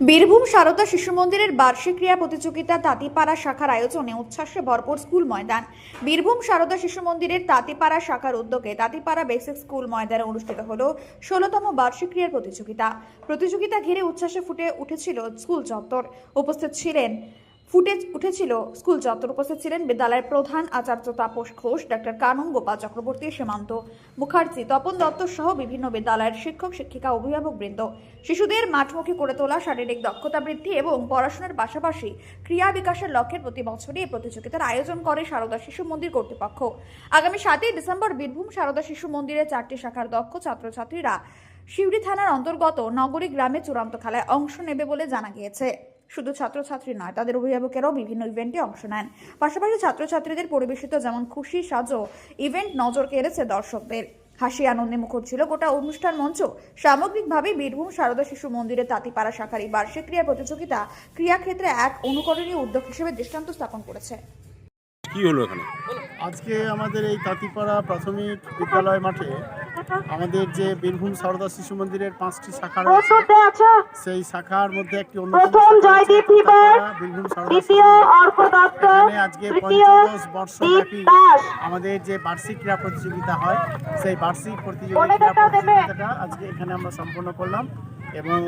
বীরভূম শারদা শিশু মন্দিরের বার্ষিক ক্রীড়া প্রতিযোগিতা তাঁতিপাড়া শাখার আয়োজনে উচ্ছ্বাসে ভরপুর স্কুল ময়দান। বীরভূম শারদা শিশু মন্দিরের তাঁতিপাড়া শাখার উদ্যোগে তাঁতিপাড়া বেসিক স্কুল ময়দানে অনুষ্ঠিত হল ষোলতম বার্ষিক ক্রীড়া প্রতিযোগিতা। প্রতিযোগিতা ঘিরে উচ্ছ্বাসে ফুটে উঠেছিল স্কুল চত্বর। উপস্থিত ছিলেন ফুটে উঠেছিল স্কুল চত্বর উপস্থিত ছিলেন বিদ্যালয়ের প্রধান আচার্য তাপস ঘোষ, ডাক্তার কানন গোপাল চক্রবর্তী সীমান্ত মুখার্জি, তপন দত্ত সহ বিভিন্ন বিদ্যালয়ের শিক্ষক, শিক্ষিকা, অভিভাবক বৃন্দ। শিশুদের মাঠমুখী করে তোলা, শারীরিক দক্ষতা বৃদ্ধি এবং পড়াশোনার পাশাপাশি ক্রিয়া বিকাশের লক্ষ্যের প্রতি বছরই এই প্রতিযোগিতার আয়োজন করে সারদা শিশু মন্দির কর্তৃপক্ষ। আগামী সাতই ডিসেম্বর বীরভূম সারদা শিশু মন্দিরে চারটি শাখার দক্ষ ছাত্রছাত্রীরা শিউড়ি থানার অন্তর্গত নগরী গ্রামে চূড়ান্ত খেলায় অংশ নেবে বলে জানা গিয়েছে। শুধু ছাত্রছাত্রী নয়, তাদের অভিভাবকেরাও বিভিন্ন ইভেন্টে অংশ নেন। পাশাপাশি ছাত্রছাত্রীদের পরিবেশিত যেমন খুশি সাজো ইভেন্ট নজর কেড়েছে দর্শকদের। হাসি আনন্দে মুখর ছিল গোটা অনুষ্ঠান মঞ্চ। সামগ্রিকভাবে বীরভূম সারদা শিশু মন্দিরে তাঁতিপাড়া শাখার এই বার্ষিক ক্রিয়া প্রতিযোগিতা ক্রীড়াক্ষেত্রে এক অনুকরণীয় উদ্যোগ হিসেবে দৃষ্টান্ত স্থাপন করেছে। কি হলো এখানে? আজকে আমাদের এই তাঁতিপাড়া প্রাথমিক বিদ্যালয় মাঠে আমাদের যে বীরভূম সারদা শিশু মন্দিরের পাঁচটি শাখা রয়েছে সেই শাখার মধ্যে একটি অন্যতম বীরভূম এখানে আজকে পঞ্চদশ বর্ষব্যাপী আমাদের যে বার্ষিক ক্রীড়া প্রতিযোগিতা হয় সেই বার্ষিক প্রতিযোগিতা ক্রীড়া প্রতিযোগিতাটা আজকে এখানে আমরা সম্পন্ন করলাম। এবং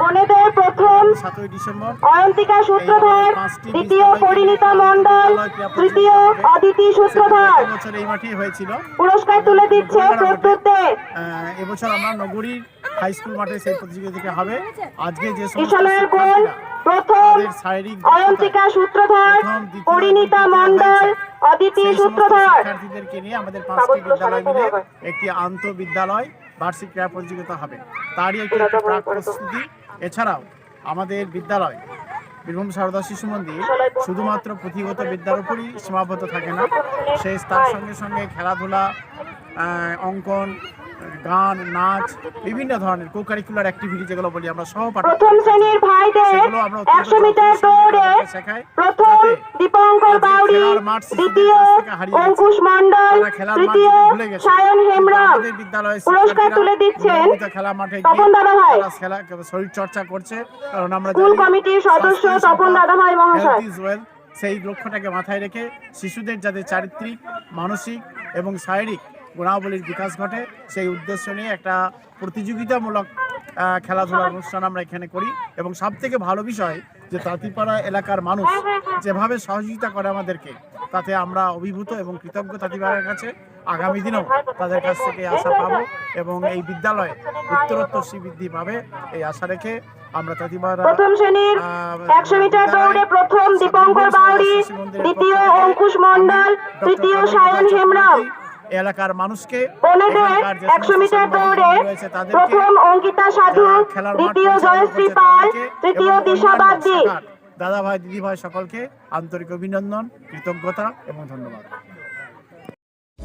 বনেদের প্রথম সাতই ডিসেম্বর অয়ন্তিকা সূত্রধর দ্বিতীয় পরিণীতা মন্ডল তৃতীয় অদিতি সূত্রধর। বছর এই মাঠেই হয়েছিল। পুরস্কার তুলে দিচ্ছে প্রদ্যুৎ এবছর আমরা নগরীর হাই স্কুল মাঠে সেই প্রতিযোগিতা হবে। আজকে যে সমস্ত প্রথম শারীরিক অয়ন্তিকা সূত্রধর পরিণীতা মন্ডল অদিতি সূত্রধর। শিক্ষার্থীদেরকে নিয়ে আমাদের পাঁচটি বিদ্যালয় মিলে একটি আন্ত বিদ্যালয় বার্ষিক ক্রীড়া প্রতিযোগিতা হবে। তারই একটি প্রাক প্রস্তুতি। এছাড়াও আমাদের বিদ্যালয় বীরভূম সারদা শিশু মন্দির শুধুমাত্র পুঁথিগত বিদ্যার উপরই সীমাবদ্ধ থাকে না। সেই তার সঙ্গে সঙ্গে খেলাধুলা অঙ্কন গান নাচ বিভিন্ন ধরনের কো কারিকুলার অ্যাক্টিভিটি যেগুলো বলি আমরা সহপাঠী প্রথম শ্রেণির ভাইদের সেগুলো আমরা অত্যন্ত একশো মিটার দৌড়ে প্রথম দীপঙ্কর বাউরি দ্বিতীয়। অঙ্কুশ মাঠ তৃতীয়। সায়ন হেমব্রম পুরস্কার তুলে দিচ্ছেন খেলা মাঠে তপন দাদাভাই তারা খেলা শরীর চর্চা করছে কারণ আমরা স্কুল কমিটির সদস্য তপন সম্পদ, দাদাভাই মহাশয়। সেই লক্ষ্যটাকে মাথায় রেখে শিশুদের যাতে চারিত্রিক মানসিক এবং শারীরিক গুণাবলীর বিকাশ ঘটে। সেই উদ্দেশ্য নিয়ে একটা প্রতিযোগিতামূলক খেলাধুলার অনুষ্ঠান আমরা এখানে করি। এবং সব থেকে ভালো বিষয় যে তাঁতিপাড়া এলাকার মানুষ যেভাবে সহযোগিতা করে আমাদেরকে তাতে আমরা অভিভূত এবং কৃতজ্ঞ তাঁতিপাড়ার কাছে। আগামী দিনেও তাদের কাছ থেকে আশা পাবো এবং এই বিদ্যালয়ে উত্তরোত্তর শ্রীবৃদ্ধি পাবে এই আশা রেখে আমরা তাঁতিপাড়া প্রথম শ্রেণির আহ, একশো মিটার দৌড়ে প্রথম দীপঙ্কর বাউরি দ্বিতীয় অঙ্কুশ মন্ডল তৃতীয় সায়ন চক্রবর্তী এলাকার মানুষকে একশো মিটার দৌড়ে প্রথম অঙ্কিতা সাধু দ্বিতীয় জয়শ্রী পাল তৃতীয় এবং দিশা বাগদি দাদা ভাই দিদি ভাই সকলকে আন্তরিক অভিনন্দন কৃতজ্ঞতা এবং ধন্যবাদ।